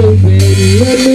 your baby.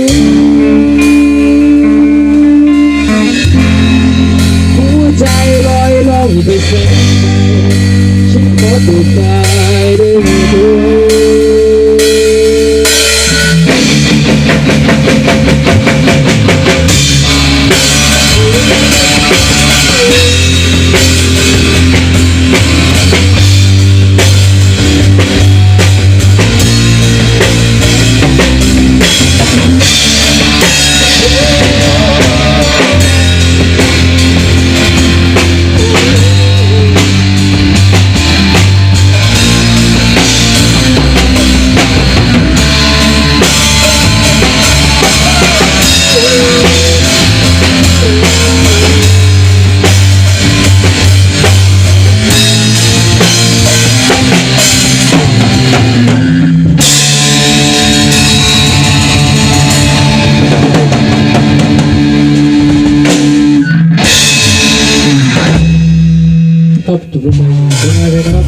จุดลงมาเป็นไงเลยนะครับ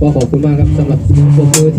ก็ขอบคุณมากครับสำหรับเสียงปรบมือที่